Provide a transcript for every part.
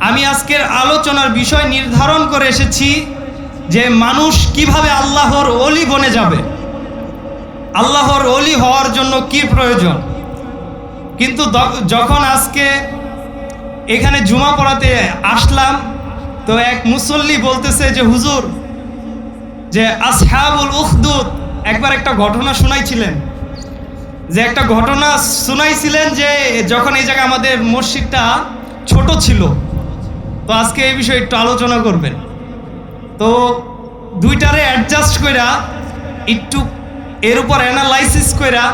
আমি আজকের আলোচনার বিষয় নির্ধারণ করে এসেছি যে মানুষ কীভাবে আল্লাহর অলি বনে যাবে। আল্লাহর অলি হওয়ার জন্য কি প্রয়োজন? কিন্তু যখন আজকে এখানে জুমা পড়াতে আসলাম, তো এক মুসল্লি বলতেছে যে, হুজুর, যে আসহাবুল উখদুদ, একবার একটা ঘটনা শোনাইছিলেন। যে একটা ঘটনা শোনাইছিলেন যে, যখন এই জায়গায় আমাদের মসজিদটা ছোট ছিল তো আজকে এই বিষয়ে একটু আলোচনা করবেন। তো দুইটারে অ্যাডজাস্ট কইরা, একটু এর উপর অ্যানালাইসিস কইরা,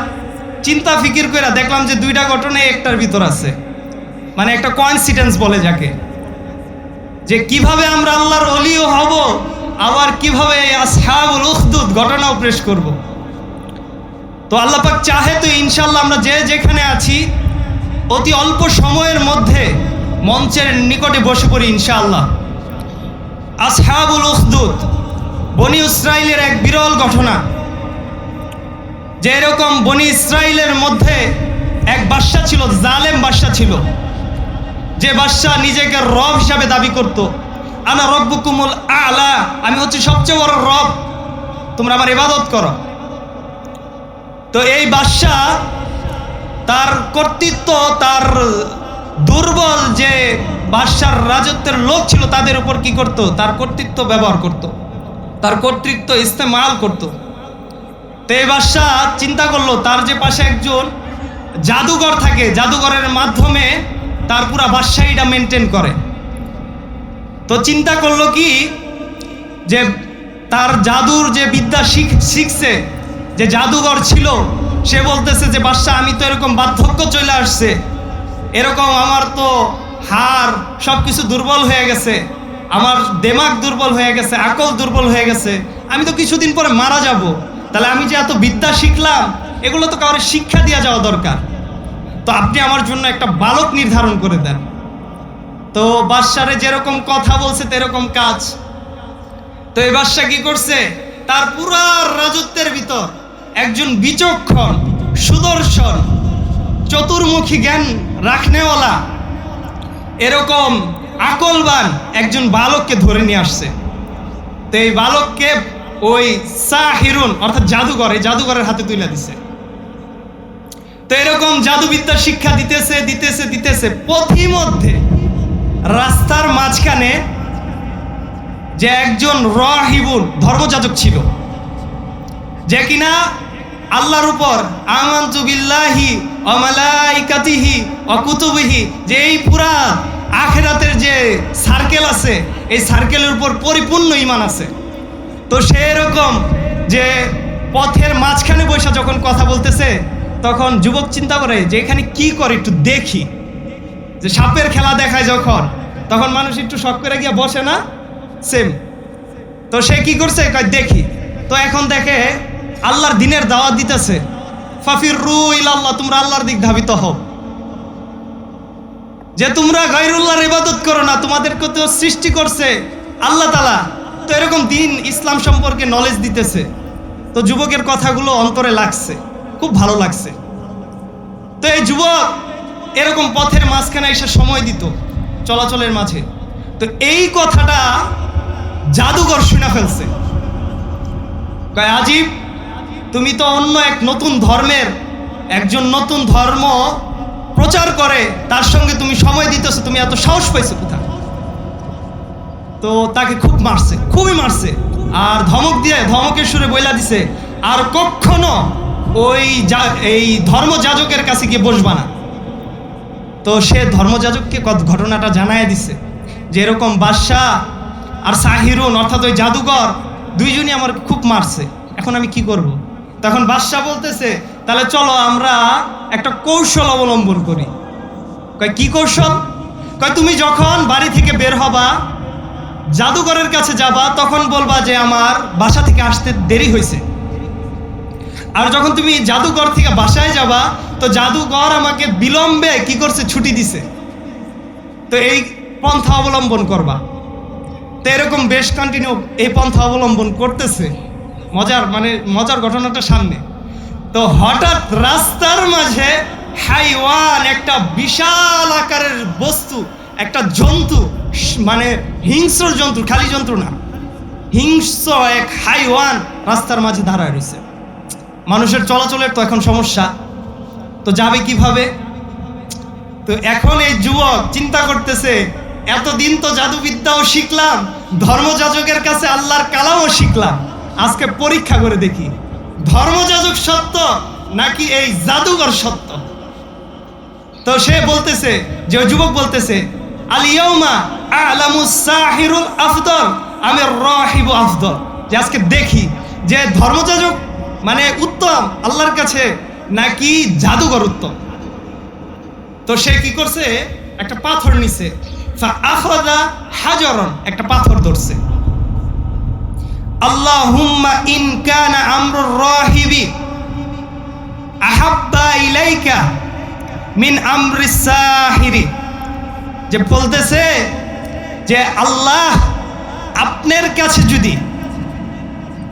চিন্তা ফিকির কইরা দেখলাম যে দুইটা ঘটনাই একটার ভিতর আছে। মানে একটা কোয়াইন্সিডেন্স বলে যাকে। যে কীভাবে আমরা আল্লাহর অলিও হব, আবার কীভাবে আসহাবুল উখদুদ ঘটনাও পেশ করব। তো আল্লাহ পাক চাহে তো ইনশাল্লাহ আমরা যে যেখানে আছি, অতি অল্প সময়ের মধ্যে মঞ্চের নিকটে বসে পড়ি ইনশাআল্লাহ। আসহাবুল উখদুদ, বনি ইসরাইলের এক বিরল ঘটনা। যে এরকম বনি ইসরাইলের মধ্যে এক বাদশা ছিল, জালেম বাদশা ছিল। যে বাদশা নিজেকে রব হিসাবে দাবি করত। আনা রব্বুকুমুল আলা আমি হচ্ছে সবচেয়ে বড় রব। তোমরা আমার ইবাদত করো। তো এই বাদশা তার কর্তৃত্ব, তার দুর্বল যে বাদশার রাজত্বের লোক ছিল তাদের উপর কি করত? তার কর্তৃত্ব ব্যবহার করত। তার কর্তৃত্ব ইস্তেমাল করত। তো এই বাদশাহ চিন্তা করল, তার যে পাশে একজন জাদুঘর থাকে, জাদুঘরের মাধ্যমে তার পুরা বাদশাহীটা মেনটেন করে। তো চিন্তা করল কি, যে তার জাদুর যে বিদ্যা শিখ, শিখছে, যে জাদুঘর ছিল, সে বলতেছে যে, বাদশাহ, আমি তো এরকম বার্ধক্য চলে আসছে। এরকম আমার তো হার সব কিছু দুর্বল হয়ে গেছে, আমার দেমাগ দুর্বল হয়ে গেছে, আকল দুর্বল হয়ে গেছে, আমি তো কিছুদিন পরে মারা যাব। তাহলে আমি যে এত বিদ্যা শিখলাম, এগুলো তো কারোর শিক্ষা দেওয়া যাওয়া দরকার। তো আপনি আমার জন্য একটা বালক নির্ধারণ করে দেন। তো বাদশারে যেরকম কথা বলছে, তেরকম কাজ। তো এই বাদশা কি করছে? তার পুরা রাজত্বের ভিতর একজন বিচক্ষণ, সুদর্শন চতুর্মুখী জ্ঞান রাখনেওয়ালা। এরকম আকলবান একজন বালককে ধরে নিয়ে আসছে। তো এই বালককে ওই সাহিরুন, অর্থাৎ জাদুঘর, এই জাদুঘরের হাতে তুলে দিছে। তো এরকম জাদুবিদ্যা শিক্ষা দিতেছে দিতেছে দিতেছে। পথিমধ্যে রাস্তার মাঝখানে যে একজন রাহিবুল, ধর্মযাজক ছিল। যে কিনা আল্লাহর উপর আমান্তু অমালাইকাতিহি অকুতুবিহি যে এই পুরা আখেরাতের যে সার্কেল আছে, এই সার্কেলের উপর পরিপূর্ণ ইমান আছে। তো সে এরকম যে পথের মাঝখানে বসে যখন কথা বলতেছে, তখন যুবক চিন্তা করে যে এখানে কি করে একটু দেখি। যে সাপের খেলা দেখায় যখন, তখন মানুষ একটু শখ করে গিয়ে বসে না? সেম তো সে কি করছে? দেখি। তো এখন দেখে আল্লাহর দিনের দাওয়াত দিতেছে। ফাফির রু ইল্লাহ তোমরা আল্লাহর দিক ধাবিত হও। যে তোমরা গাইরুল্লাহর ইবাদত করো না, তোমাদেরকে তো সৃষ্টি করছে আল্লাহ তালা তো এরকম দিন ইসলাম সম্পর্কে নলেজ দিতেছে। তো যুবকের কথাগুলো অন্তরে লাগছে, খুব ভালো লাগছে। তো এই যুবক এরকম পথের মাঝখানে এসে সময় দিত চলাচলের মাঝে। তো এই কথাটা জাদুঘর শুনে ফেলছে। কয়, আজিব তুমি তো অন্য এক নতুন ধর্মের, একজন নতুন ধর্ম প্রচার করে, তার সঙ্গে তুমি সময় দিতেছো, তুমি এত সাহস পাইছো কোথা তো তাকে খুব মারছে, খুবই মারছে। আর ধমক দিয়ে, ধমকের সুরে বইলা দিছে, আর কখনো ওই এই ধর্মযাজকের কাছে গিয়ে বসবা না। তো সে ধর্মযাজককে কত ঘটনাটা জানায় দিছে, যে এরকম বাদশাহ আর সাহিরুন, অর্থাৎ ওই জাদুঘর, দুইজনই আমার খুব মারছে। এখন আমি কি করব। তখন বাদশাহ বলতেছে, তাহলে চলো আমরা একটা কৌশল অবলম্বন করি। কয়, কি কৌশল? কয়, তুমি যখন বাড়ি থেকে বের হবা, জাদুঘরের কাছে যাবা, তখন বলবা যে আমার বাসা থেকে আসতে দেরি হয়েছে। আর যখন তুমি জাদুঘর থেকে বাসায় যাবা, তো জাদুঘর আমাকে বিলম্বে কি করছে? ছুটি দিছে। তো এই পন্থা অবলম্বন করবা। তো এরকম বেশ কন্টিনিউ এই পন্থা অবলম্বন করতেছে। মজার মানে মজার ঘটনাটা সামনে। তো হঠাৎ রাস্তার মাঝে হাইওয়ান, একটা বিশাল আকারের বস্তু, একটা জন্তু মানে হিংস্র জন্তু, খালি জন্তু না, হিংস্র এক হাইওয়ান রাস্তার মাঝে দাঁড়ায় রয়েছে। মানুষের চলাচলের তো এখন সমস্যা। তো যাবে কীভাবে? তো এখন এই যুবক চিন্তা করতেছে, এতদিন তো জাদুবিদ্যাও শিখলাম, ধর্মযাজকের কাছে আল্লাহর কালামও শিখলাম। আজকে পরীক্ষা করে দেখি। ধর্মযাজক সত্য নাকি এই জাদুঘর সত্য? তো সে বলতেছে, যে যুবক বলতেছে আলিয়াউমা আলামু সাহিরুল আমি রাহিবু আফদল। যে আজকে দেখি যে ধর্মযাজক মানে উত্তম, আল্লাহর কাছে নাকি জাদুঘর উত্তম। তো সে কি করছে? একটা পাথর নিছে। আখদা হাজরন, একটা পাথর ধরছে। আল্লাহুম্মা ইন কানা আমরুর রাহিবি আহাব্বা ইলাইকা মিন আমরিস সাহিরি যে বলতেছে যে আল্লাহ আপনার কাছে যদি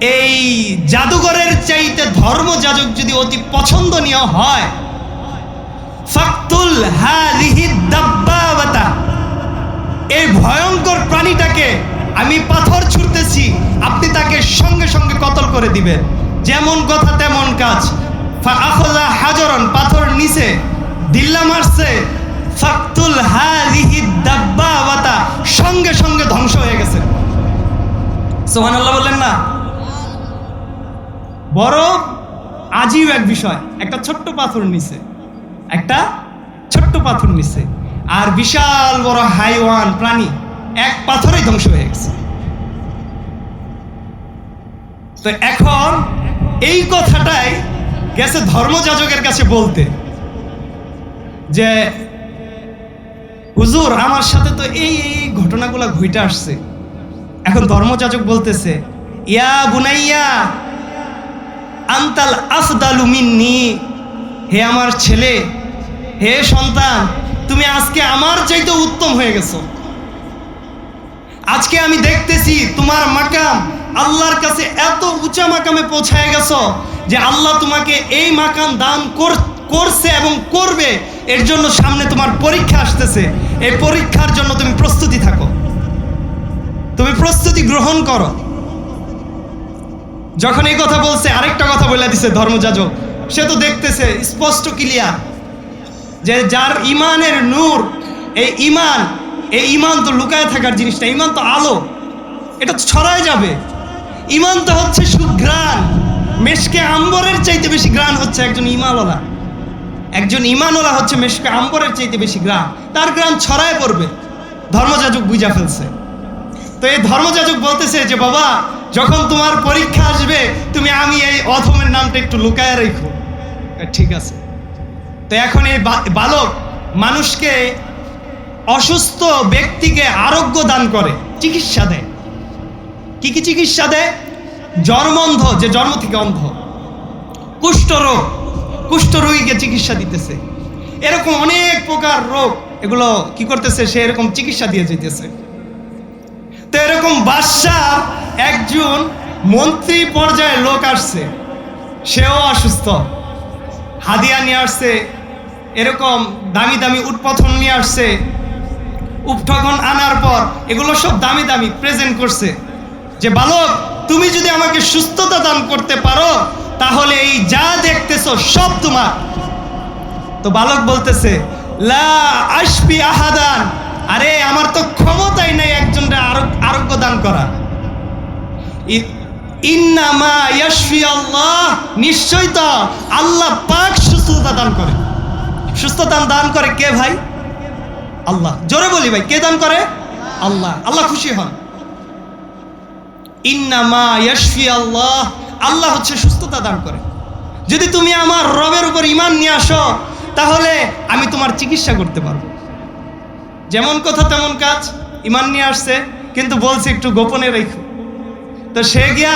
এই জাদুঘরের চাইতে ধর্মযাজক যদি অতি পছন্দনীয় হয়, ফাকতুল হালিহি দাব্বাবাতা, এই ভয়ঙ্কর প্রাণীটাকে আমি পাথর ছুটতেছি, আপনি তাকে সঙ্গে সঙ্গে কতল করে দিবেন। যেমন কথা তেমন কাজ। আখলা হাজরন, পাথর নিচে, দিল্লা মারছে। ফাকতুল হালিহি দাব্বাবাতা, সঙ্গে সঙ্গে ধ্বংস হয়ে গেছে। সোহানাল্লাহ বললেন না? বড় আজীব এক বিষয়, একটা ছোট্ট পাথর নিছে একটা ছোট্ট পাথর নিছে আর বিশাল বড় হাইওয়ান, প্রাণী। এক পাথরেই ধ্বংস হয়ে গেছে। তো এখন এই কথাটাই গেছে ধর্মযাজকের কাছে বলতে যে, হুজুর, আমার সাথে তো এই এই ঘটনাগুলো ঘুইটে আসছে। এখন ধর্মযাজক বলতেছে, ইয়া বুনাইয়া, আন্তাল আফদালু মিন্নি, হে আমার ছেলে, হে সন্তান, তুমি আজকে আমার চাইতে উত্তম হয়ে গেছো। আজকে আমি দেখতেছি তোমার মাকাম আল্লাহর কাছে এত উঁচা মাকামে পৌঁছায় গেছো যে আল্লাহ তোমাকে এই মাকাম দান কর- করছে এবং করবে। এর জন্য সামনে তোমার পরীক্ষা আসতেছে। এই পরীক্ষার জন্য তুমি প্রস্তুতি থাকো। তুমি প্রস্তুতি গ্রহণ করো। যখন এই কথা বলছে, আরেকটা কথা বলে দিছে ধর্মযাজক। সে তো দেখতেছে, স্পষ্ট ক্লিয়ার যে যার ইমানের নূর, এই ইমান এই ইমান তো লুকায় থাকার জিনিস না ইমান তো আলো। এটা ছড়ায় যাবে। ইমান তো হচ্ছে সুঘ্রাণ। মেশকে আম্বরের চাইতে বেশি গ্রাণ হচ্ছে একজন ইমানওয়ালা একজন ইমানওয়ালা হচ্ছে মেশকে আম্বরের চাইতে বেশি গ্রাণ তার গ্রাণ ছড়ায় পড়বে। ধর্মযাজক বুঝা ফেলছে। তো এই ধর্মযাজক বলতেছে যে, বাবা, যখন তোমার পরীক্ষা আসবে, তুমি আমি এই অধমের নামটা একটু লুকায় রেখো। ঠিক আছে। তো এখন এই বালক মানুষকে অসুস্থ ব্যক্তিকে আরোগ্য দান করে, চিকিৎসা দেয়। কি কি চিকিৎসা দেয়? জন্মন্ধ যে জন্ম থেকে অন্ধ। কুষ্ঠরোগ কুষ্ঠরোগীকে চিকিৎসা দিতেছে। এরকম অনেক প্রকার রোগ, এগুলো কি করতেছে? সে এরকম চিকিৎসা দিয়ে যেতেছে তো এরকম বাদশাহ একজন মন্ত্রী পর্যায়ে লোক আসছে। সেও অসুস্থ। হাদিয়া নিয়ে আসছে। এরকম দামি দামি উৎপাথন নিয়ে আসছে। উপঠগন আনার পর এগুলো সব দামি দামি প্রেজেন্ট করছে। যে বালক, তুমি যদি আমাকে সুস্থতা দান করতে পারো, তাহলে এই যা দেখতেছো সব তোমার। তো বালক বলতেছে, লা আশপি আহাদান। আরে, আমার তো ক্ষমতাই নেই একজনকে আরোগ্য দান করা ইন্নামা ইয়াশফি আল্লাহ। নিশ্চয় তো আল্লাহ পাক সুস্থতা দান করে। সুস্থতা দান করে কে ভাই? আল্লাহ। জোরে বলি ভাই, কে দান করে? আল্লাহ। আল্লাহ খুশি হন। ইন্নামা ইয়াশফি আল্লাহ। আল্লাহ হচ্ছে সুস্থতা দান করে। যদি তুমি আমার রবের উপর ইমান নিয়ে আসো, তাহলে আমি তোমার চিকিৎসা করতে পারব। যেমন কথা তেমন কাজ ইমান নিয়ে আসছে, কিন্তু বলছে একটু গোপনে রেখো। তো সে গিয়া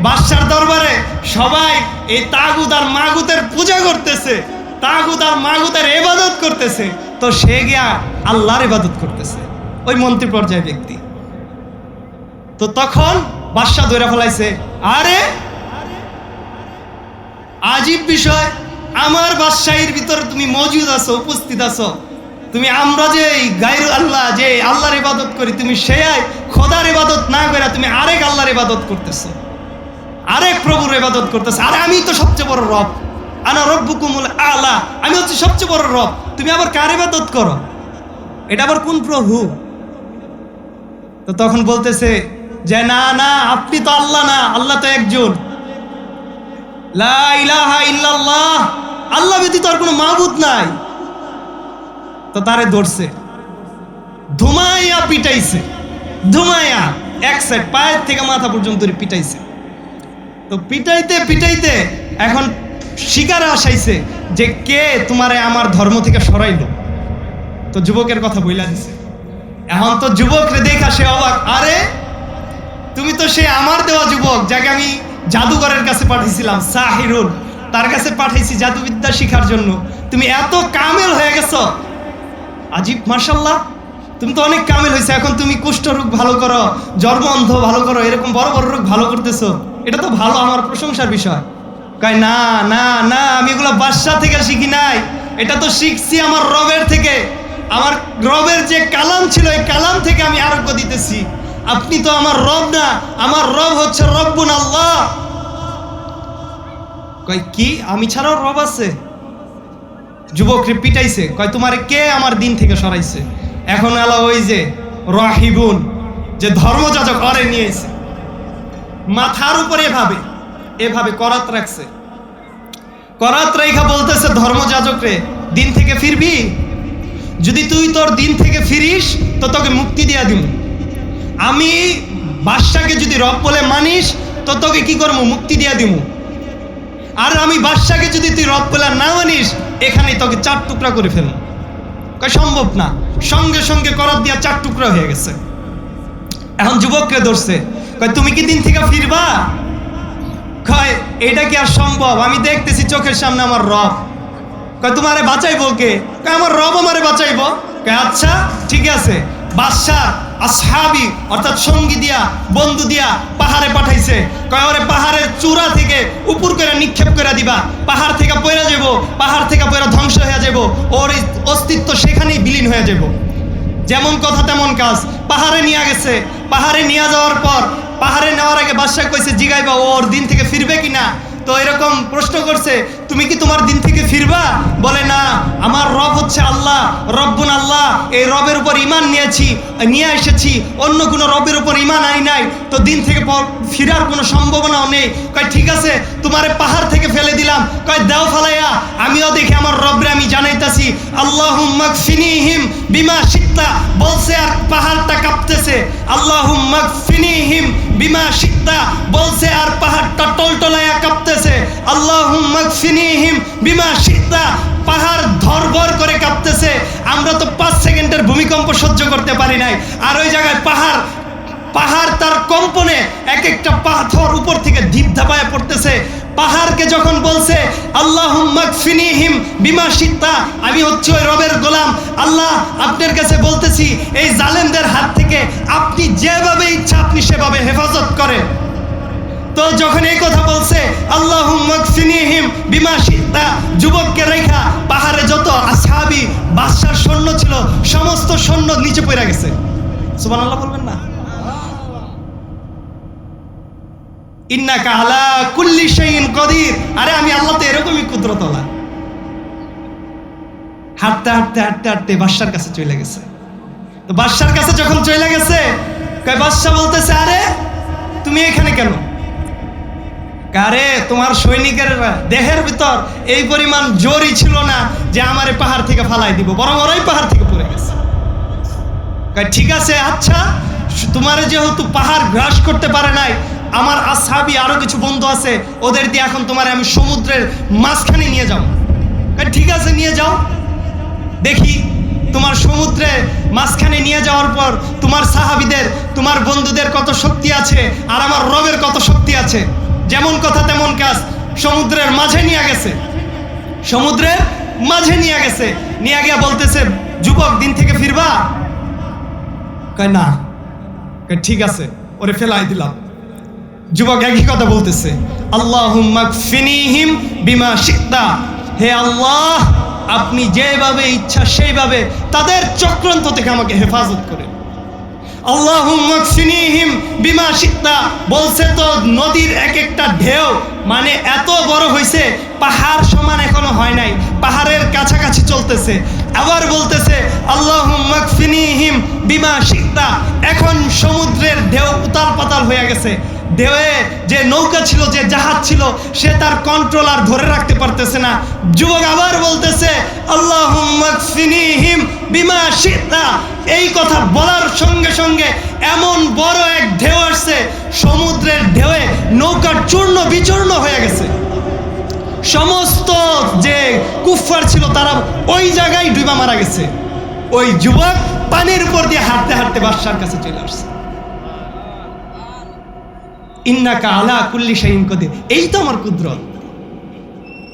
বাদশার দরবারে সবাই এই তাগুদ আর মাগুতের পূজা করতেছে তাগুদ আর মাগুতের এবাদত করতেছে। তো সে গিয়া আল্লাহর ইবাদত করতেছে, ওই মন্ত্রী পর্যায়ে ব্যক্তি। তো তখন বাদশাহ দৈরা ফেলাইছে, আরে, আজীব বিষয়, আমার বাদশাহীর ভিতরে তুমি মজুদ আছো, উপস্থিত আছো। তুমি আমরা যে গাইরু আল্লাহ যে আল্লাহর ইবাদত করি, তুমি সেই খোদার ইবাদত না করে তুমি আরেক আল্লাহর ইবাদত করতেছো। আরেক প্রভুর ইবাদত করতেছো। আরে, আমি তো সবচেয়ে বড় রব। আনা রব্বুকুমুল আলা। আমি হচ্ছে সবচেয়ে বড় রব। তুমি আবার কার ইবাদত করো? এটা আবার কোন প্রভু? তো তখন বলতেছে যে, না না, আপনি তো আল্লাহ না, আল্লাহ তো একজন। আল্লাহ ব্যতীত আর কোনো মাহবুদ নাই। তো তারে ধরছে। ধুমাইয়া পিটাইছে। ধুমাইয়া, এক সাইড পায়ের থেকে মাথা পর্যন্ত পিটাইছে। তো পিটাইতে পিটাইতে এখন শিকারে আসাইছে যে কে তোমারে আমার ধর্ম থেকে সরাইলো। তো যুবকের কথা বইলা দিছে। এখন তো যুবকরে দেখা সে অবাক। আরে, তুমি তো সে আমার দেওয়া যুবক, যাকে আমি জাদুঘরের কাছে পাঠিয়েছিলাম, সাহিরুল। তার কাছে পাঠাইছি জাদুবিদ্যা শিখার জন্য। তুমি এত কামেল হয়ে গেছ। আজিব মার্শাল্লাহ তুমি তো অনেক কামেল হয়েছে। এখন তুমি কুষ্ঠ রোগ ভালো করো জন্ম অন্ধ ভালো করো, এরকম বড় বড় রোগ ভালো করতেছো। এটা তো ভালো, আমার প্রশংসার বিষয়। কয়, না না না, আমি এগুলো বাদশা থেকে শিখি নাই। এটা তো শিখছি আমার রবের থেকে। আমার রবের যে কালাম ছিল, এই কালাম থেকে আমি আরোগ্য দিতেছি। আপনি তো আমার রব না, আমার রব হচ্ছে রব্বুন আল্লাহ। কয়, কি? আমি ছাড়াও রব আছে? যুবকরে পিটাইছে। কয়, তোমার কে আমার দিন থেকে সরাইছে? এখন আলা ওই যে রাহিবুন, যে ধর্মযাজক অরে নিয়েছে মাথার উপরে এভাবে এভাবে করাত রাখছে। করাত রেখা বলতেছে ধর্মযাজক রে, দিন থেকে ফিরবি? যদি তুই তোর দিন থেকে ফিরিস, তো তোকে মুক্তি দিয়া দিব আমি বাদশাকে যদি রব বলে মানিস, তো তোকে কি করব মুক্তি দিয়া দিব আর আমি বাদশাকে যদি তুই রব বলে না মানিস এখানে তোকে চার টুকরা করে ফেলব। সম্ভব না। সঙ্গে সঙ্গে করাত দিয়া চার টুকরা হয়ে গেছে। এখন যুবককে ধরছে তুমি কি দিন থেকে ফিরবা? কয় এটা কি আর সম্ভব? আমি দেখতেছি চোখের সামনে আমার রব। কয়, তোমারে বাঁচাইবো কে? কয়, আমার রব আমারে বাঁচাইবো। কয় আচ্ছা ঠিক আছে। বাদশাহ আসহাবি, অর্থাৎ সঙ্গী দিয়া, বন্ধু দিয়া পাহাড়ে পাঠাইছে। কয়, ওরে পাহাড়ের চূড়া থেকে উপর করে নিক্ষেপ করে দিবা। পাহাড় থেকে পয়রা যাব পাহাড় থেকে পয়রা ধ্বংস হয়ে যাব ওর অস্তিত্ব সেখানেই বিলীন হয়ে যাব যেমন কথা, তেমন কাজ। পাহাড়ে নিয়ে গেছে। পাহাড়ে নিয়ে যাওয়ার পর, পাহাড়ে নেওয়ার আগে বাদশাহ কইছে, জিগাইবা, ও ওর দিন থেকে ফিরবে কিনা? তো এরকম প্রশ্ন করছে তুমি কি তোমার দিন থেকে ফিরবা? বলে, না, আমার রব হচ্ছে আল্লাহ, রব্বুন আল্লাহ। এই রবের উপর ইমান নিয়েছি, নিয়ে এসেছি। অন্য কোনো রবের উপর ইমান আনি নাই। তো দিন থেকে ফিরার কোনো সম্ভাবনাও নেই। কয়, ঠিক আছে, তোমারে পাহাড় থেকে ফেলে দিলাম। কয়, দেও ফালাইয়া, আমিও দেখি আমার রবরে আমি জানাইতাছি। আল্লাহ ফিনিহিম বিমা শিক্তা বলছে, আর পাহাড়টা কাঁপতেছে। আল্লাহ ফিনিহিম বিমা শিক্তা বলছে, আর পাহাড়টা টলটলাইয়া কাঁপতেছে। আল্লাহ ফিনিহিম বিমা শিক্তা পাহাড় ধরবর করে কাঁপতেছে। আমরা তো পাঁচ সেকেন্ডের ভূমিকম্প সহ্য করতে পারি নাই। আর ওই জায়গায় পাহাড় পাহাড় তার কম্পনে এক একটা পাথর উপর থেকে ধীপ ধাপায় পড়তেছে। পাহাড়কে যখন বলছে আল্লাহ ফিনিহিম বিমা সিত্তা আমি হচ্ছি ওই রবের গোলাম। আল্লাহ, আপনার কাছে বলতেছি, এই জালেমদের হাত থেকে আপনি যেভাবে ইচ্ছা, আপনি সেভাবে হেফাজত করেন। তো যখন এই কথা বলছে আল্লাহ ফিনিহিম বিমা সিত্তা যুবককে রেখা, পাহাড়ে যত বাদশার সৈন্য ছিল, সমস্ত সৈন্য নিচে পড়ে গেছে। সুবান আল্লাহ বলবেন না? কুল্লি কদির। আরে, আমি আল্লাহ তো এরকমই কুদরতলা হাঁটতে হাঁটতে হাঁটতে হাঁটতে বাদশার কাছে চলে গেছে। তো বাদশার কাছে যখন চলে গেছে, কয় বাদশা বলতেছে, আরে, তুমি এখানে কেন? কারে, তোমার সৈনিকের দেহের ভিতর এই পরিমাণ জোরই ছিল না যে আমার পাহাড় থেকে ফালাই দিব, বরং ওরাই পাহাড় থেকে পড়ে গেছে। ঠিক আছে আচ্ছা তোমার যেহেতু পাহাড় গ্রাস করতে পারে নাই, আমার আসাবি আরও কিছু বন্ধু আছে, ওদের দিয়ে এখন তোমার আমি সমুদ্রের মাঝখানে নিয়ে যাও ঠিক আছে, নিয়ে যাও। দেখি, তোমার সমুদ্রে মাঝখানে নিয়ে যাওয়ার পর তোমার সাহাবিদের, তোমার বন্ধুদের কত শক্তি আছে, আর আমার রবের কত শক্তি আছে? যেমন কথা তেমন কাজ, সমুদ্রের মাঝে নিয়ে গেছে। সমুদ্রের মাঝে নিয়ে গেছে। নিয়ে গিয়া বলতেছে, যুবক, দিন থেকে ফিরবা? কয়, না। ঠিক আছে। ওরে ফেলাই দিলাম। যুবক একই কথা বলতেছে আল্লাহ ফিনিহিম বিমা হে আল্লাহ, আপনি যেভাবে ইচ্ছা সেইভাবে তাদের চক্রান্ত থেকে আমাকে হেফাজত করেন। আল্লাহুম্মাকসিনিহিম বিমা শিক্তা বলছে তো নদীর এক একটা ঢেউ মানে এত বড় হয়েছে পাহাড় সমান এখনও হয় নাই, পাহাড়ের কাছাকাছি চলতেছে। আবার বলতেছে আল্লাহুম্মাকসিনিহিম বিমা শিক্তা এখন সমুদ্রের ঢেউ উতাল পাতাল হয়ে গেছে। ঢেউয়ে যে নৌকা ছিল, যে জাহাজ ছিল, সে তার কন্ট্রোল আর ধরে রাখতে পারতেছে না। যুবক আবার বলতেছে আল্লাহুম্মাকসিনিহিম বিমা শিক্তা এই কথা বলার সঙ্গে সঙ্গে এমন বড় এক ঢেউ আসছে, সমুদ্রের ঢেউয়ে নৌকার চূর্ণ বিচূর্ণ হয়ে গেছে। সমস্ত যে কুফার ছিল, তারা ওই জায়গায় ডুবা মারা গেছে। ওই যুবক পানির উপর দিয়ে হাঁটতে হাঁটতে বাদশার কাছে চলে আসছে। ইন্নাকা আলা কুল্লি শাহিন কদির। এই তো আমার কুদরত।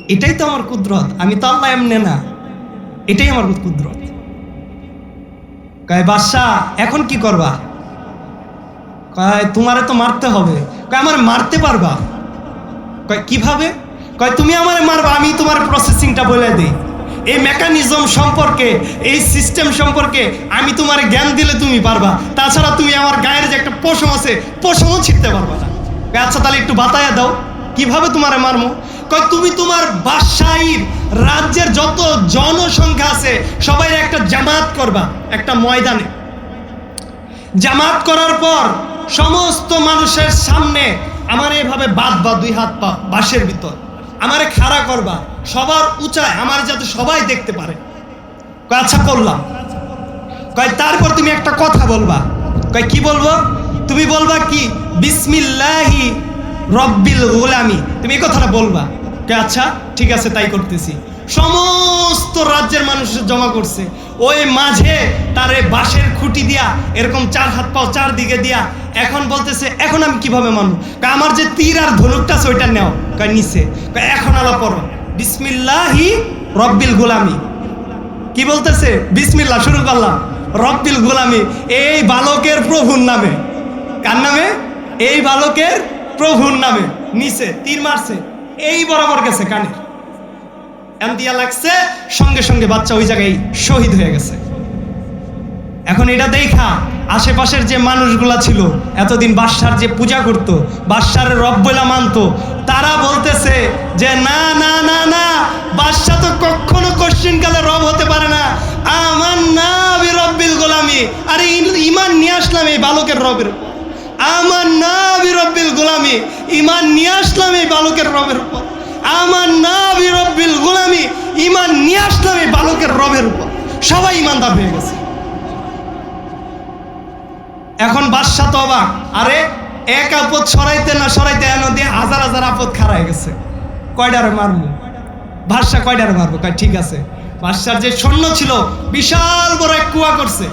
এটাই তো আমার কুদরত। আমি তো আল্লাহ এমনে না। এটাই আমার কুদরত। কয় বাদশাহ এখন কি করবা? কয়, তোমারে তো মারতে হবে। কয়, আমার মারতে পারবা? কয়, কীভাবে? কয়, তুমি আমারে মারবা, আমি তোমার প্রসেসিংটা বলে দিই। এই মেকানিজম সম্পর্কে, এই সিস্টেম সম্পর্কে আমি তোমার জ্ঞান দিলে তুমি পারবা। তাছাড়া তুমি আমার গায়ের যে একটা পশম আছে, পশমও ছিটতে পারবা না। আচ্ছা তাহলে একটু বাতায়া দাও। কীভাবে তোমারে মারমো? তুমি তোমার বাদশাহীর রাজ্যের যত জনসংখ্যা আছে, সবাই একটা জামাত করবা, একটা ময়দানে। জামাত করার পর সমস্ত মানুষের সামনে আমার এভাবে বাদ বা দুই হাত পা, বাঁশের ভিতর। আমারে খাড়া করবা, সবার উঁচায়, আমার যাতে সবাই দেখতে পারে। আচ্ছা করলাম। কয়, তারপর তুমি একটা কথা বলবা। কয়, কি বলব? তুমি বলবা কি, বিসমিল্লাহি রব্বিল গোলামি। তুমি এই কথাটা বলবা। আচ্ছা ঠিক আছে, তাই করতেছি। সমস্ত রাজ্যের মানুষ জমা করছে। ওই মাঝে তারে বাঁশের খুঁটি দিয়া, এরকম চার হাত পাও চার দিকে দিয়া, এখন বলতেছে, এখন আমি কীভাবে মানব? আমার যে তীর আর ধনুকটা আছে, ওইটা নেও। নিচে। এখন আলা পড়ো। বিসমিল্লাহি রব্বিল গোলামি। কি বলতেছে? বিসমিল্লাহ, শুরু করলাম। রব্বিল গোলামি। এই বালকের প্রভুর নামে। কার নামে? এই বালকের প্রভুর নামে, নিচে, তীর মারছে, এই বরাবর গেছে কানে এম দিয়া লাগছে, সঙ্গে সঙ্গে বাচ্চা ওই জায়গায় শহীদ হয়ে গেছে। এখন এটা দেখা, আশেপাশের যে মানুষগুলা ছিল, এতদিন বাদশার যে পূজা করত, বাদশার রব বলে মানতো, তারা বলতেছে যে, না না না না, বাদশা তো কখনো কোশ্চিন কালে রব হতে পারে না। আমার না রব্বিল গোলামি। আরে, ইমান নিয়ে আসলাম এই বালকের রবের। উপর। আমার না আমি রব্বিল গোলামি ইমান নিয়ে আসলাম এই বালকের রবের উপর। আমার না আমি রব্বিল গোলামি ইমান নিয়ে আসলাম এই বালকের রবের উপর। সবাই ইমানদার হয়ে গেছে। এখন বাদশা তো অবাক আরে, এক আপদ সরাইতে না সরাইতে এন দিয়ে হাজার হাজার আপদ খারাই গেছে। কয়ডারে মারবো? বাদশা কয়ডারে মারবো? ঠিক আছে। বাদশার যে সৈন্য ছিল, বিশাল বড় এক কুয়া করছে।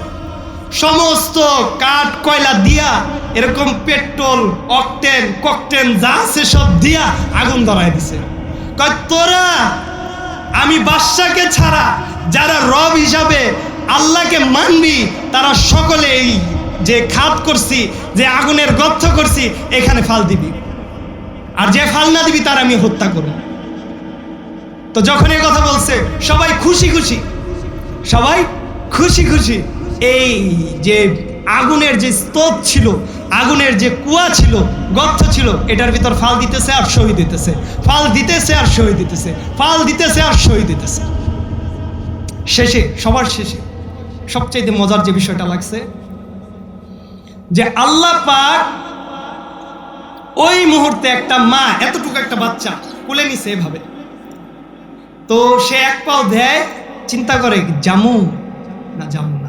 সমস্ত কাঠ, কয়লা দিয়া এরকম পেট্রোল, অকটেন, ককটেন যা আছে সব দিয়া আগুন ধরাই দিছে। তোরা, আমি বাদশাকে ছাড়া যারা রব হিসাবে আল্লাহকে মানবি, তারা সকলে এই যে খাত করছি, যে আগুনের গর্থ করছি, এখানে ফাল দিবি। আর যে ফাল না দিবি, তার আমি হত্যা করব। তো যখন এই কথা বলছে, সবাই খুশি খুশি। সবাই খুশি খুশি। এই যে আগুনের যে স্তূপ ছিল, আগুনের যে কুয়া ছিল, গর্ত ছিল, এটার ভিতর ফাল দিতেছে আর শহীদ দিতেছে ফাল দিতেছে আর শহীদ দিতেছে ফাল দিতেছে আর শহীদ দিতেছে শেষে, সবার শেষে সবচেয়ে মজার যে বিষয়টা লাগছে, যে আল্লাহ পাক ওই মুহূর্তে একটা মা, এতটুকু একটা বাচ্চা কোলে নিছে এভাবে। তো সে এক পাও দেয়, চিন্তা করে, জামু না জামু?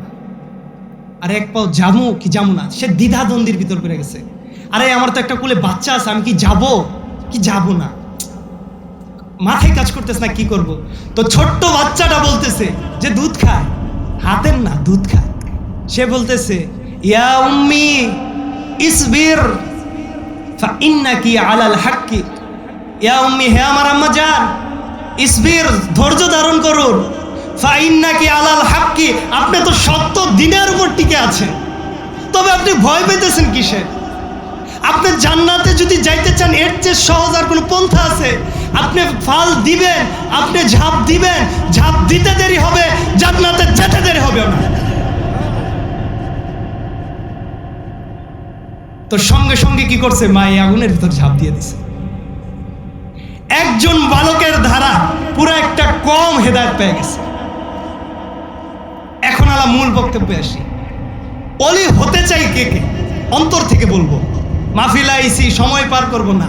আর এক পাও জামু কি জামু না, সে দ্বিধা দ্বন্দ্বের ভিতর করে গেছে। আরে, আমার তো একটা কোলে বাচ্চা আছে, আমি কি যাব? কি যাব না? মাথায় কাজ করতেছে না, কি করব? তো ছোট্ট বাচ্চাটা বলতেছে যে, দুধ খায় হাতের না, দুধ খায় সে বলতেছে, ইয়া উম্মি, ইসবির, ফাইন্নাকি আলাল হাক্কি। ইয়া উম্মি, হে আমার আম্মা জান ইসবির, ধৈর্য ধারণ করুন। ফাইন্নাকি আলাল হাক্কি, আপনি তো সত্য দিনের উপর টিকে আছেন। তবে আপনি ভয় পেতেছেন কিসের আপনি জান্নাতে যদি যাইতে চান, এর চেয়ে সহজ আর কোনো পন্থা আছে। আপনি ফাল দিবেন, আপনি ঝাঁপ দিবেন, ঝাঁপ দিতে দেরি হবে, জান্নাতে যেতে দেরি হবে তো সঙ্গে সঙ্গে কি করছে? মা এই আগুনের ভিতর ঝাঁপ দিয়ে দিছে। একজন বালকের ধারা পুরো একটা কম হেদায়ত পেয়ে গেছে। আলা মূল বক্তব্যে আসি। অলি হতে চাই কে কে? অন্তর থেকে বলব। মাহফিল আইসি, সময় পার করব না।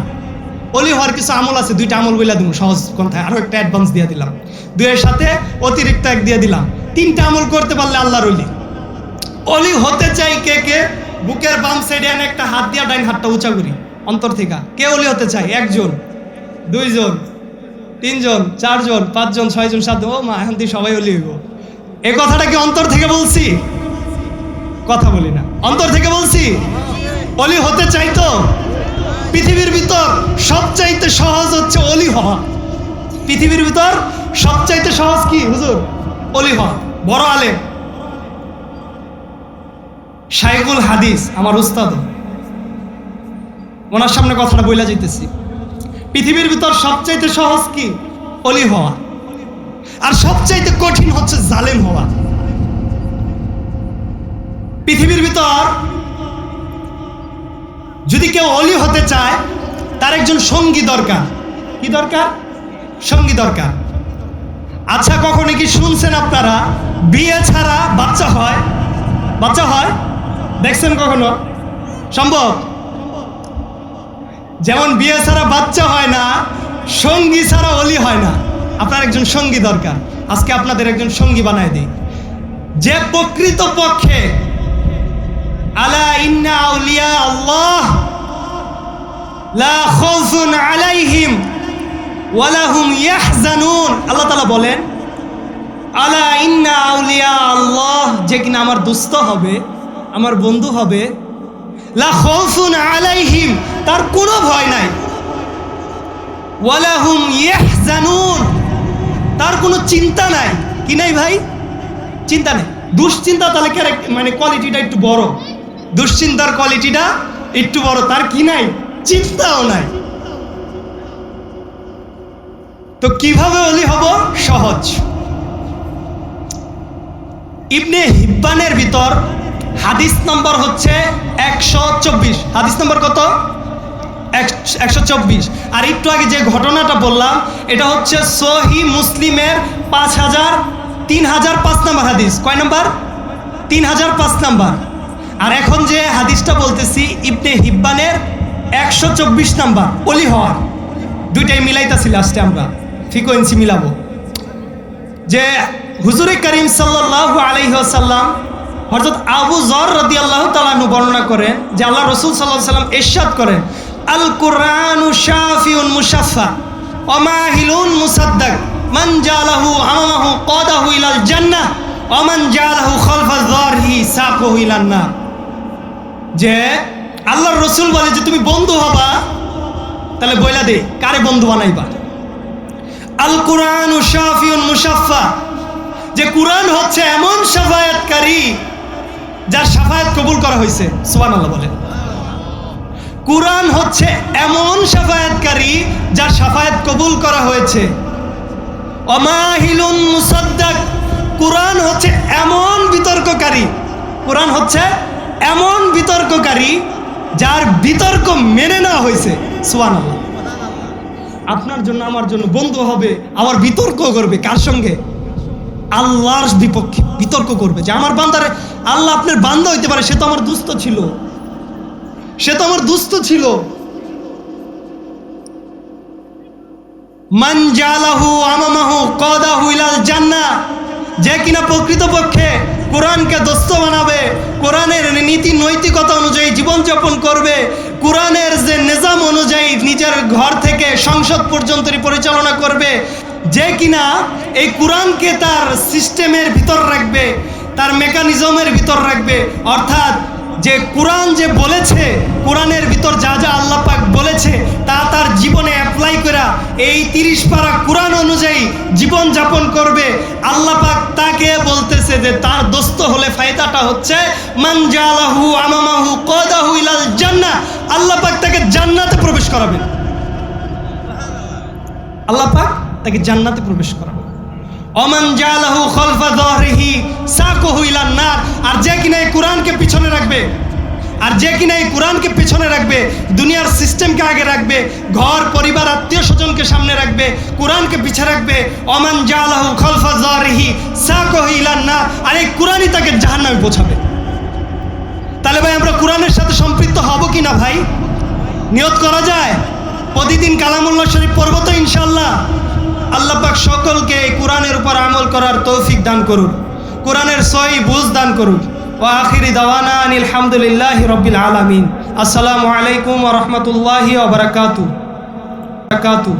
অলি হওয়ার কিছু আমল আছে, দুইটা আমল বইলা দিব সহজ কথায়। আরও একটা অ্যাডভান্স দিয়ে দিলাম। দুইয়ের সাথে অতিরিক্ত এক দিয়ে দিলাম। তিনটা আমল করতে পারলে আল্লাহর অলি। অলি হতে চাই কে কে? বুকের বাম সাইডে এনে একটা হাত দিয়া ডাইন হাতটা উঁচা করি, অন্তর থেকে। কে অলি হতে চাই একজন, দুইজন, তিনজন, চারজন, পাঁচজন, ছয়জন, সাতজন। ও মা, এখন তুই সবাই অলি হইব। এই কথাটা কি অন্তর থেকে বলছি? কথা বলি না। অন্তর থেকে বলছি? অলি হতে চাই তো পৃথিবীর ভিতর সবচাইতে সহজ হচ্ছে অলি হওয়া। পৃথিবীর ভিতর সবচাইতে সহজ কি? হুজুর, অলি হওয়া। বড় আলেম। শাইকুল হাদিস, আমার উস্তাদ। ওনার সামনে কথাটা বইলা যাইতেছি। পৃথিবীর ভিতর সবচাইতে সহজ কি? অলি হওয়া। আর সবচাইতে কঠিন হচ্ছে জালেম হওয়া। পৃথিবীর ভিতর যদি কেউ অলি হতে চায়, তার একজন সঙ্গী দরকার। কি দরকার? সঙ্গী দরকার। আচ্ছা কখনো কি শুনছেন আপনারা? বিয়ে ছাড়া বাচ্চা হয়? বাচ্চা হয়? দেখছেন কখনো? সম্ভব? যেমন বিয়ে ছাড়া বাচ্চা হয় না, সঙ্গী ছাড়া অলি হয় না। আপনার একজন সঙ্গী দরকার। আজকে আপনাদের একজন সঙ্গী বানায় দিই। যে প্রকৃত পক্ষে আলা ইন্না আউলিয়া আল্লাহ, লা খাউফুন আলাইহিম ওয়ালা হুম ইয়াহজানুন। আল্লাহ তাআলা বলেন, আলা ইন্না আউলিয়া আল্লাহ, যে কিনা আমার দুস্থ হবে, আমার বন্ধু হবে, লা খাউফুন আলাইহিম, তার কোনো ভয় নাই। ওয়ালা হুম ইয়াহজানুন। তার কোনো চিন্তা নাই। কি নাই ভাই? চিন্তা নেই। দুশ্চিন্তা তাহলে মানে কোয়ালিটিটা একটু বড়? দুশ্চিন্তার কোয়ালিটিটা একটু বড়, তার কি নাই? চিন্তাও নাই। তো কীভাবে অলি হব? সহজ। ইবনে হিব্বানের ভিতর হাদিস নম্বর হচ্ছে একশো চব্বিশ। হাদিস নম্বর কত? একশো চব্বিশ। আর একটু আগে যে ঘটনাটা বললাম, এটা হচ্ছে সহি মুসলিমের পাঁচ হাজার, তিন হাজার পাঁচ নাম্বার হাদিস। কয় নাম্বার? তিন হাজার পাঁচ নাম্বার। আর এখন যে হাদিসটা বলতেছি, ইবনে হিব্বানের একশো চব্বিশ নাম্বার, অলি হওয়ার। দুইটাই মিলাইতাছি লাস্টে আমরা। ফ্রিকোয়েন্সি মিলাবো। যে হুজুরে করিম সাল্লাহ আলহিহাসাল্লাম হরজত আবু জর রদি আল্লাহ বর্ণনা করেন যে আল্লাহ রসুল সাল্লাহ সাল্লাম এরশাদ করেন আল কোরআন শাফিউন মুসাফা অমাহিলুন মুসাদ্দাক, মান ইলাল অমান যে আল্লাহর রসুল বলে যে তুমি বন্ধু হবা, তাহলে বইলা দে, কারে বন্ধু বানাইবা? আল কোরআন ও শাফিউন মুসাফা যে কোরআন হচ্ছে এমন সাফায়াতকারী যার সাফায়াত কবুল করা হয়েছে সুবান আল্লাহ বলেন। কোরআন হচ্ছে এমন সাফায়াতকারী যার সাফায়াত কবুল করা হয়েছে। অমাহিলুন মুসাদ্দাক। কোরআন হচ্ছে এমন বিতর্ককারী। কোরআন হচ্ছে এমন বিতর্ককারী যার বিতর্ক মেনে নেওয়া হয়েছে। সোয়ান আপনার জন্য, আমার জন্য বন্ধু হবে, আবার বিতর্ক করবে কার সঙ্গে? আল্লাহর বিপক্ষে বিতর্ক করবে যে আমার বান্দারে, আল্লাহ আপনার বান্দা হইতে পারে, সে তো আমার দুস্থ ছিল। সে তো আমার দুস্থ ছিল। মানজালাহু আমামাহু কদাহু ইলাল জান্নাহ যে কিনা প্রকৃতপক্ষে কোরআনকে দোস্ত বানাবে, কোরআনের নীতি নৈতিকতা অনুযায়ী জীবনযাপন করবে, কোরআনের যে নিজাম অনুযায়ী নিজের ঘর থেকে সংসদ পর্যন্ত পরিচালনা করবে, যে কিনা এই কোরআনকে তার সিস্টেমের ভিতর রাখবে, তার মেকানিজমের ভিতর রাখবে, অর্থাৎ যে কোরআন যে বলেছে, কোরআনের ভিতর যা যা আল্লাহ পাক বলেছে, তা তার জীবনে অ্যাপ্লাই করা এই তিরিশ পারা কোরআন অনুযায়ী জীবন যাপন করবে। আল্লাহ পাক তাকে বলতেছে যে তার দোস্ত হলে ফায়দাটা হচ্ছে মানজালাহু আমামাহু কদাহু ইলাল জান্নাহ। আল্লাহ পাক তাকে জান্নাতে প্রবেশ করাবেন। আল্লাহ পাক তাকে জান্নাতে প্রবেশ করাবে অমান জালাহু খলফা দহরিহি সাকুহু ইলান নার। আর যে কিনা এই কোরআনকে পিছনে রাখবে, আর যে কিনা এই কোরআনকে পিছনে রাখবে, দুনিয়ার সিস্টেমকে আগে রাখবে, ঘর, পরিবার, আত্মীয় স্বজনকে সামনে রাখবে, কোরআনকে পিছে রাখবে, অমান জালাহু খলফা দহরিহি সাকুহু ইলান নার। আর এই কোরআনই তাকে জাহান্নামে পৌঁছাবে। তাহলে ভাই, আমরা কোরআনের সাথে সম্পৃক্ত হব কি না ভাই? নিয়ত করা যায়? প্রতিদিন কালামুল্লাহ শরীফ পড়ব তো ইনশাল্লাহ আল্লাহ পাক সকলকে এই কোরআনের উপর আমল করার তৌফিক দান করুন। কোরআনের সহি বুঝ দান করুন। ও আখিরি দাওয়ানা আনিল হামদুলিল্লাহ রবিল আলমিন। আসসালামু আলাইকুম রহমতুল্লাহ রাহমাতুল্লাহি ওয়া বারাকাতু বারাকাতু